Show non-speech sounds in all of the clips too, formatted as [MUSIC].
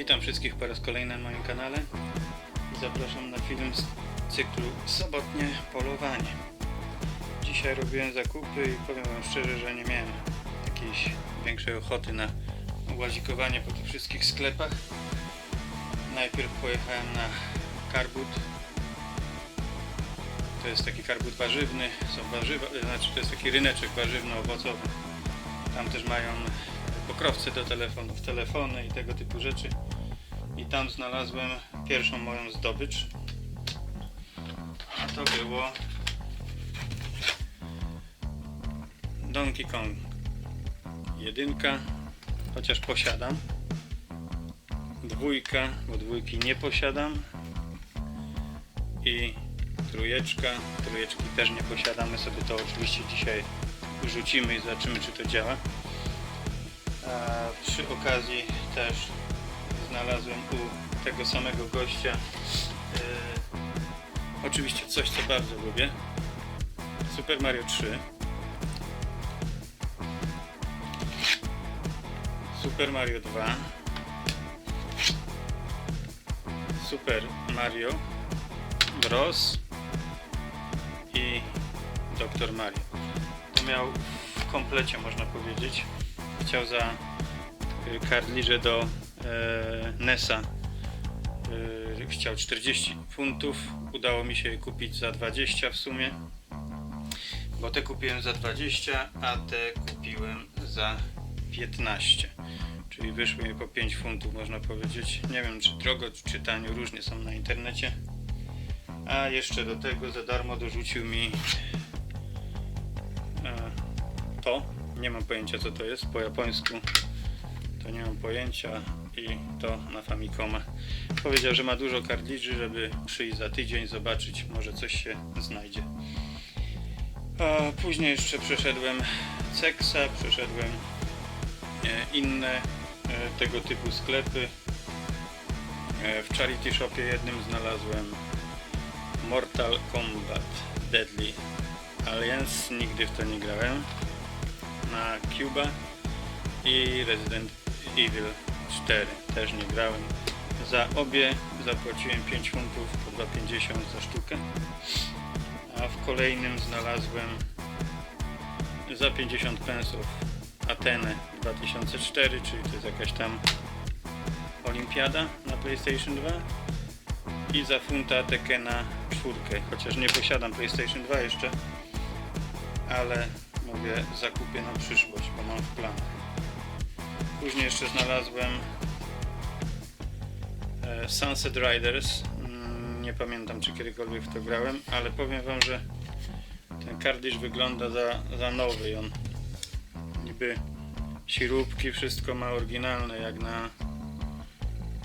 Witam wszystkich po raz kolejny na moim kanale zapraszam na film z cyklu Sobotnie Polowanie. Dzisiaj robiłem zakupy i powiem Wam szczerze, że nie miałem jakiejś większej ochoty na łazikowanie po tych wszystkich sklepach. Najpierw pojechałem na Karbut. To jest taki karbut warzywny, są warzywa, znaczy to jest taki ryneczek warzywno-owocowy. Tam też mają pokrowce do telefonów, telefony i tego typu rzeczy. I tam znalazłem pierwszą moją zdobycz. A to było Donkey Kong. Jedynka, chociaż posiadam. Dwójka, bo dwójki nie posiadam. I trójeczka, trójeczki też nie posiadamy. Sobie to oczywiście dzisiaj rzucimy i zobaczymy czy to działa. Przy okazji też znalazłem u tego samego gościa e, oczywiście coś co bardzo lubię. Super Mario 3 Super Mario 2 Super Mario Bros. I Dr. Mario. To miał w komplecie można powiedzieć chciał za y, kartliże do e, NESa. Y, chciał 40 funtów udało mi się je kupić za 20 w sumie. Bo te kupiłem za 20 a te kupiłem za 15 czyli wyszły mi po 5 funtów można powiedzieć. Nie wiem czy drogo czy tanio różnie są na internecie. A jeszcze do tego za darmo dorzucił mi e, to nie mam pojęcia co to jest po japońsku. To nie mam pojęcia i to na Famicoma. Powiedział, że ma dużo kartridży, żeby przyjść za tydzień zobaczyć, może coś się znajdzie. A później jeszcze przeszedłem Cexa, przeszedłem e, inne e, tego typu sklepy. E, w Charity Shopie jednym znalazłem Mortal Kombat Deadly Alliance, nigdy w to nie grałem na Cuba i Resident Evil 4 też nie grałem. Za obie zapłaciłem 5 funtów po 2,50 za sztukę. A w kolejnym znalazłem za 50 pensów Atenę 2004 czyli to jest jakaś tam olimpiada na PlayStation 2 i za funta Tekena 4 chociaż nie posiadam PlayStation 2 jeszcze ale mówię zakupię na przyszłość, bo mam w planach. Później jeszcze znalazłem e, Sunset Riders. Mm, Nie pamiętam czy kiedykolwiek w to grałem, ale powiem wam, że ten kardisz wygląda za, za nowy. On niby śrubki, wszystko ma oryginalne jak na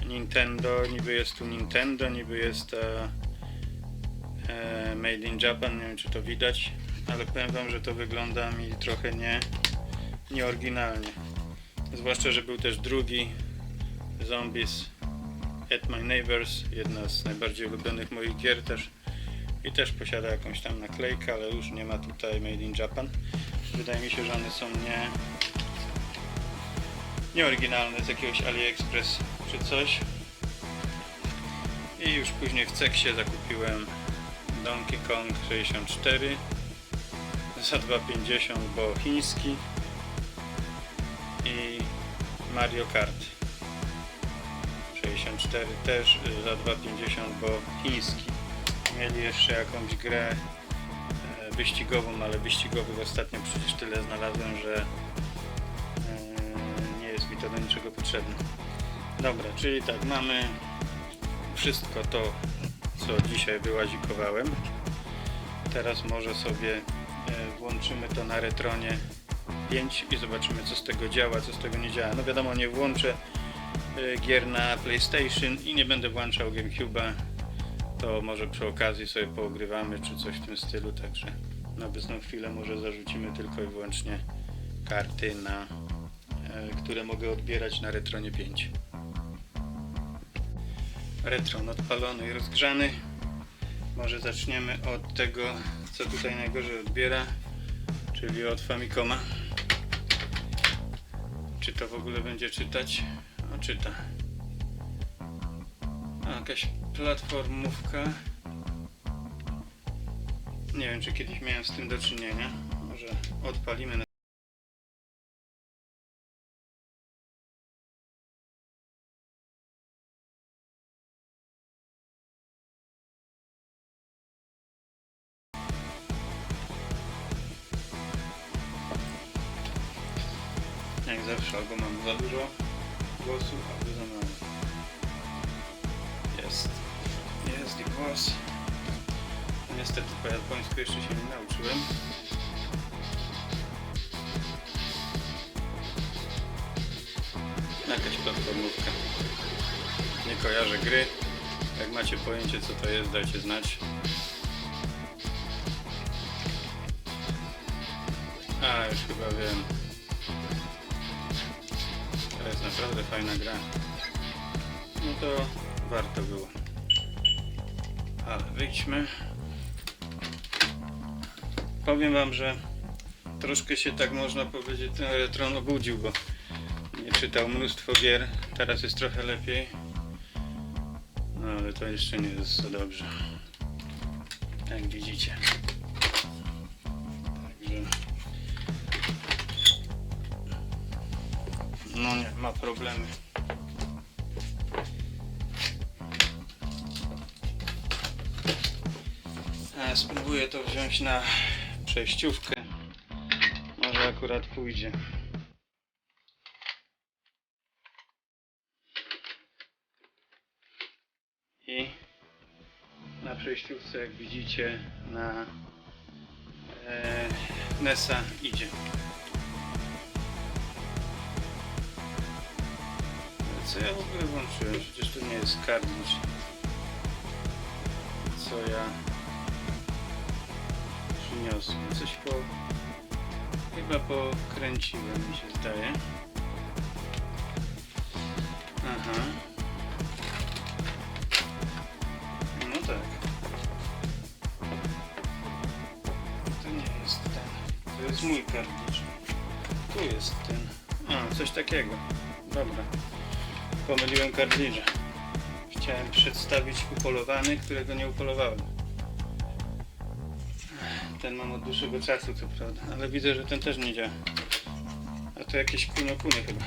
Nintendo. Niby jest tu Nintendo, niby jest e, e, Made in Japan. Nie wiem czy to widać ale powiem wam, że to wygląda mi trochę nie nieoryginalnie. Zwłaszcza, że był też drugi Zombies at My Neighbors, jedna z najbardziej ulubionych moich gier też i też posiada jakąś tam naklejkę, ale już nie ma tutaj Made in Japan. Wydaje mi się, że one są nie nieoryginalne z jakiegoś AliExpress czy coś. I już później w Ceksie zakupiłem Donkey Kong 64 za 2,50 bo chiński i Mario Kart 64 też y, za 2,50 bo chiński. Mieli jeszcze jakąś grę e, wyścigową, ale wyścigowych ostatnio przecież tyle znalazłem, że e, nie jest mi to do niczego potrzebne. Dobra, czyli tak, mamy wszystko to co dzisiaj wyłazikowałem. Teraz może sobie włączymy to na Retronie 5 i zobaczymy co z tego działa, co z tego nie działa. No wiadomo, nie włączę e, gier na PlayStation i nie będę włączał GameCube'a. To może przy okazji sobie poogrywamy czy coś w tym stylu, także na obecną chwilę może zarzucimy tylko i wyłącznie karty na e, które mogę odbierać na Retronie 5. Retron odpalony i rozgrzany. Może zaczniemy od tego, co tutaj najgorzej odbiera, czyli od Famicoma. Czy to w ogóle będzie czytać? No czyta. A, jakaś platformówka. Nie wiem, czy kiedyś miałem z tym do czynienia. Może odpalimy. Na... Niestety po japońsku jeszcze się nie nauczyłem. Jakaś platformówka. Nie kojarzę gry. Jak macie pojęcie co to jest, dajcie znać. A, już chyba wiem. To jest naprawdę fajna gra. No to warto było. Ale wyjdźmy. Powiem wam, że troszkę się tak można powiedzieć ten retron obudził, bo nie czytał mnóstwo gier. Teraz jest trochę lepiej. No ale to jeszcze nie jest za dobrze. Jak widzicie. Także no nie, ma problemy. A, spróbuję to wziąć na przejściówkę. Może akurat pójdzie. I na przejściówce, jak widzicie, na e, idzie. Co ja w ogóle włączyłem? Przecież to nie jest karnicz. Co ja Coś po... Chyba pokręciłem, mi się zdaje. Aha. No tak. To nie jest ten. To jest mój kartnicz. Tu jest ten. A, coś takiego. Dobra. Pomyliłem kartnicze. Chciałem przedstawić upolowany, którego nie upolowałem. Ten mam od dłuższego czasu, co prawda, ale widzę, że ten też nie działa. A to jakieś kuno-kuny chyba.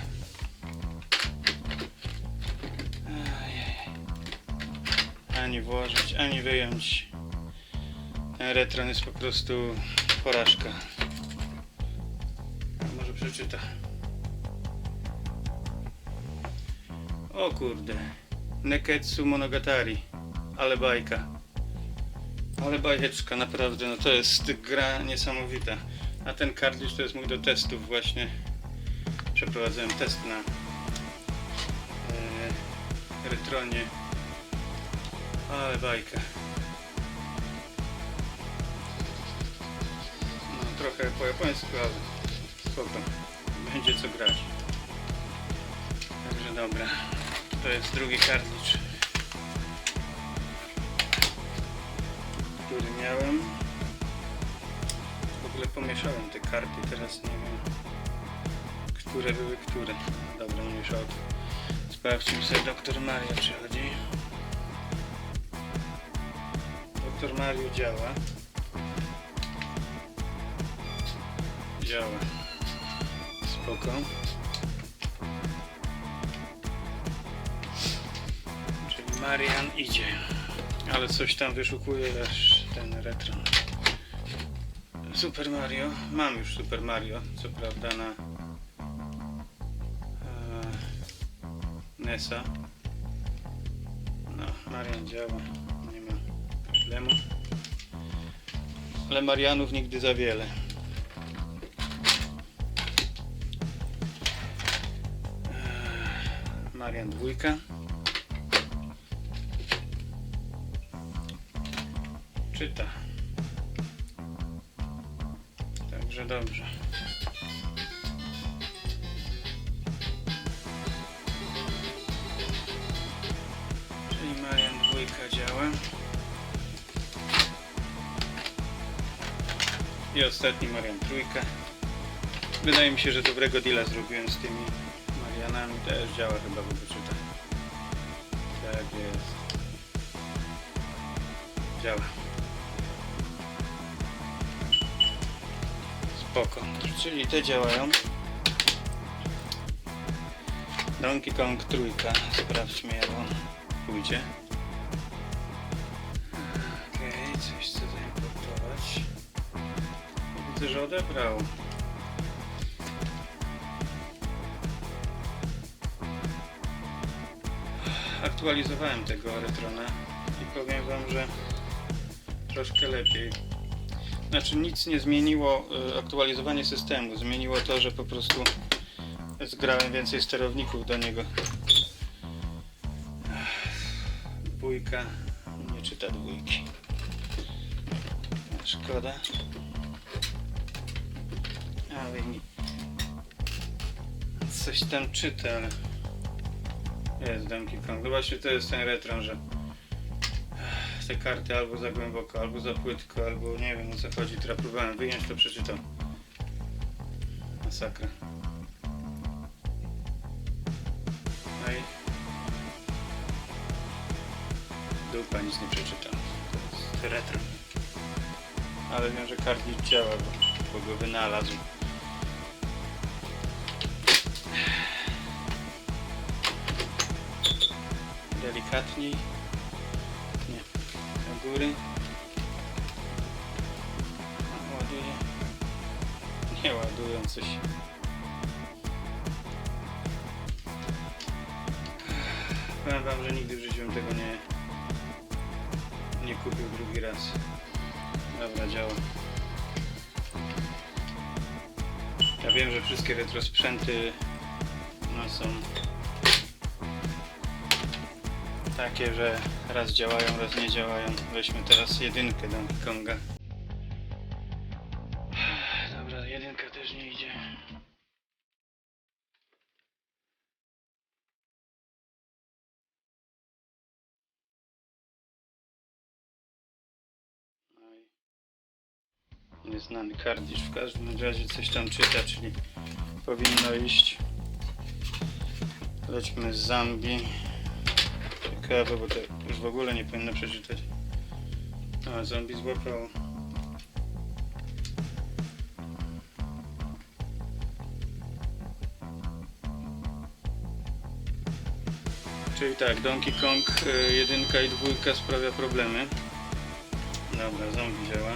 Ajej. Ani włożyć, ani wyjąć. Ten retron jest po prostu porażka. Może przeczyta. O kurde. Neketsu Monogatari. Ale bajka. Ale bajeczka, naprawdę. No to jest gra niesamowita. A ten kartridż to jest mój do testów właśnie. Przeprowadzałem test na e, Retronie. Ale bajka. No trochę po japońsku, ale spoko. Będzie co grać. Także dobra. To jest drugi kartridż, który miałem. W ogóle pomieszałem te karty, teraz nie wiem, które były które. Dobra, mniejsza o to. Sprawdźmy sobie Doktor Mario przychodzi. Doktor Mario działa. Działa. Spoko. Marian idzie. Ale coś tam wyszukuje aż ten retro. Super Mario. Mam już Super Mario, co prawda na e, NESa. No, Marian działa. Nie ma problemu. Ale Marianów nigdy za wiele. E, Marian dwójka. Czyta. Także dobrze. Czyli Marian dwójka działa. I ostatni Marian trójka. Wydaje mi się, że dobrego deala zrobiłem z tymi Marianami. Też działa chyba, bo czyta. Tak jest. działa. Spoko. Czyli te działają. Donkey Kong trójka. Sprawdźmy jak on pójdzie. Okej, coś chcę zaimportować. Widzę, że odebrał. Aktualizowałem tego Retrona i powiem Wam, że troszkę lepiej. Znaczy nic nie zmieniło y, aktualizowanie systemu. Zmieniło to, że po prostu zgrałem więcej sterowników do niego. Dwójka nie czyta dwójki. Szkoda. Ale mi coś tam czyta, ale jest Kong. No właśnie to jest ten retron, że te karty albo za głęboko, albo za płytko, albo nie wiem o co chodzi. Teraz próbowałem wyjąć, to przeczytam. Masakra. No i dupa nic nie przeczytam. To jest retro. Ale wiem, że kartnicz działa, bo, bo go wynalazł. Delikatniej. Góry. Ładuje. Nie ładują coś. Powiem wam, że nigdy w życiu bym tego nie nie kupił drugi raz. Dobra, działa. Ja wiem, że wszystkie retro sprzęty no, są takie, że raz działają, raz nie działają. Weźmy teraz jedynkę Donkey Konga. [SIGHS] Dobra, jedynka też nie idzie. Nieznany kardisz. W każdym razie coś tam czyta, czyli powinno iść. Lećmy z Zambii. Ciekawe, bo to już w ogóle nie powinno przeczytać. A, zombie złapało. Czyli tak, Donkey Kong y, jedynka i dwójka sprawia problemy. Dobra, zombie działa.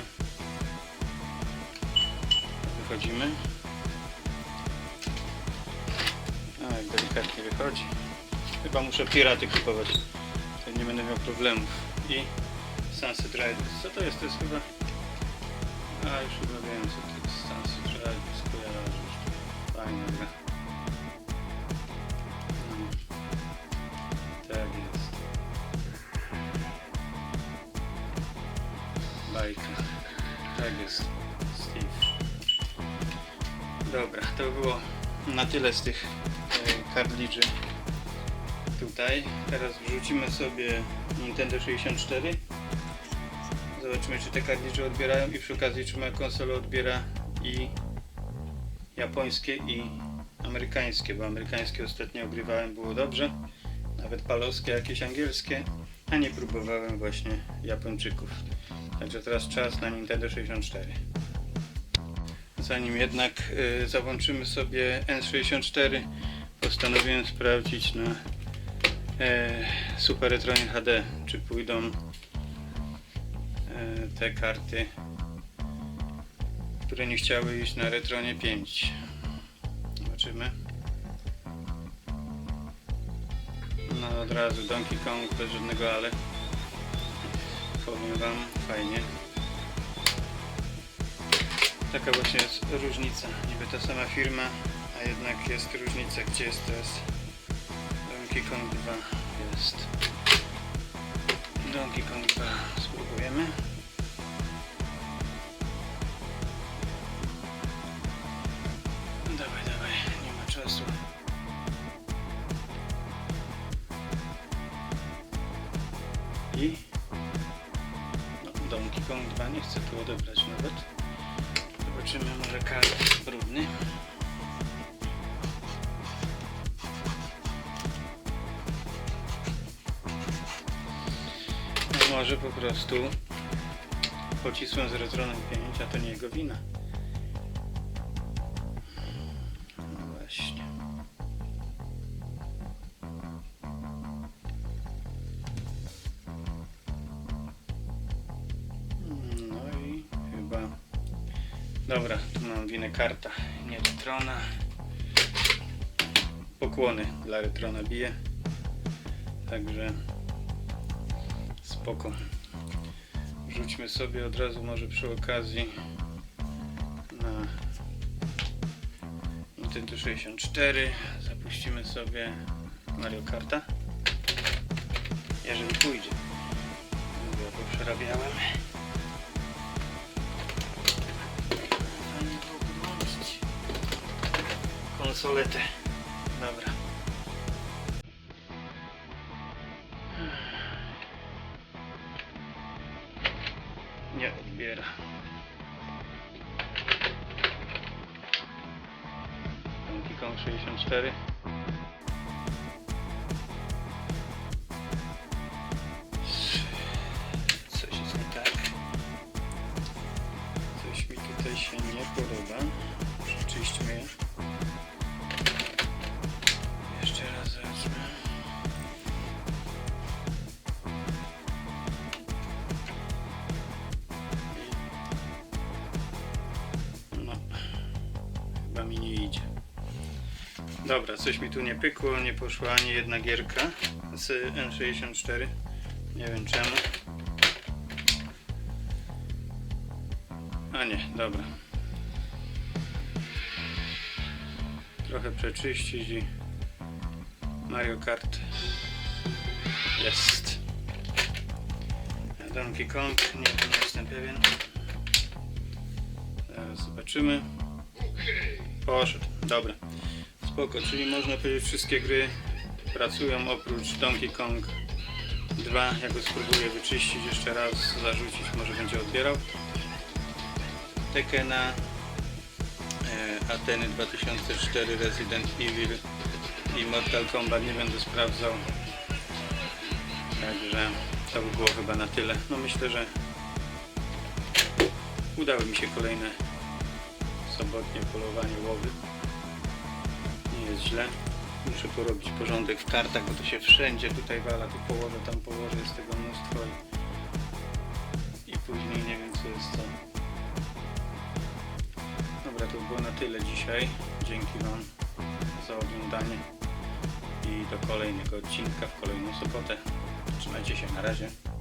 Wychodzimy. A, jak delikatnie wychodzi. Chyba muszę piraty kupować. Nie będę miał problemów. I Sunset Riders. Co to jest? To jest chyba... A, już chyba wiem co to jest. Sunset Riders. Kojarzysz. Fajna gra. No. Tak jest. Bajka. Tak jest. Steve. Dobra, to było na tyle z tych e, kartridży tutaj. Teraz wrzucimy sobie Nintendo 64. Zobaczymy czy te kartridże odbierają i przy okazji czy moja konsola odbiera i japońskie i amerykańskie, bo amerykańskie ostatnio ogrywałem, było dobrze. Nawet palowskie, jakieś angielskie, a nie próbowałem właśnie Japończyków. Także teraz czas na Nintendo 64. Zanim jednak y, załączymy sobie N64, postanowiłem sprawdzić na Super Retronie HD, czy pójdą e, te karty, które nie chciały iść na Retronie 5. Zobaczymy. No od razu Donkey Kong bez żadnego ale. Powiem wam, fajnie. Taka właśnie jest różnica. Niby ta sama firma, a jednak jest różnica, gdzie jest teraz Donkey Kong 2 jest. Donkey Kong 2 spróbujemy. Dawaj, dawaj, nie ma czasu. I no, Donkey Kong 2 nie chcę tu odebrać nawet. Zobaczymy może kart brudny. Może po prostu pocisłem z retronem pięcia, to nie jego wina. No właśnie. No i chyba... Dobra, tu mam winę karta, nie retrona. Pokłony dla retrona bije. Także spoko. Rzućmy sobie od razu może przy okazji na Nintendo 64. Zapuścimy sobie Mario Karta. Jeżeli pójdzie. Ja to przerabiałem. Konsoletę. Dobra. Przeczyśćmy je. Jeszcze raz zobaczmy. No, chyba mi nie idzie. Dobra, coś mi tu nie pykło, nie poszła ani jedna gierka z N64. Nie wiem czemu. A nie, dobra. Trochę przeczyścić i Mario Kart jest. Donkey Kong, nie, nie jestem pewien. Zobaczymy. Poszedł, dobra. Spoko, czyli można powiedzieć wszystkie gry pracują oprócz Donkey Kong 2. Ja go spróbuję wyczyścić jeszcze raz, zarzucić, może będzie odbierał. Tekena, Ateny 2004, Resident Evil i Mortal Kombat nie będę sprawdzał. Także to by było chyba na tyle. No myślę, że udały mi się kolejne sobotnie polowanie łowy. Nie jest źle. Muszę porobić porządek w kartach, bo to się wszędzie tutaj wala. Tu położę, tam położę, jest tego mnóstwo i, i później nie wiem co jest co. To było na tyle dzisiaj. Dzięki Wam za oglądanie i do kolejnego odcinka w kolejną sobotę. Trzymajcie się, na razie.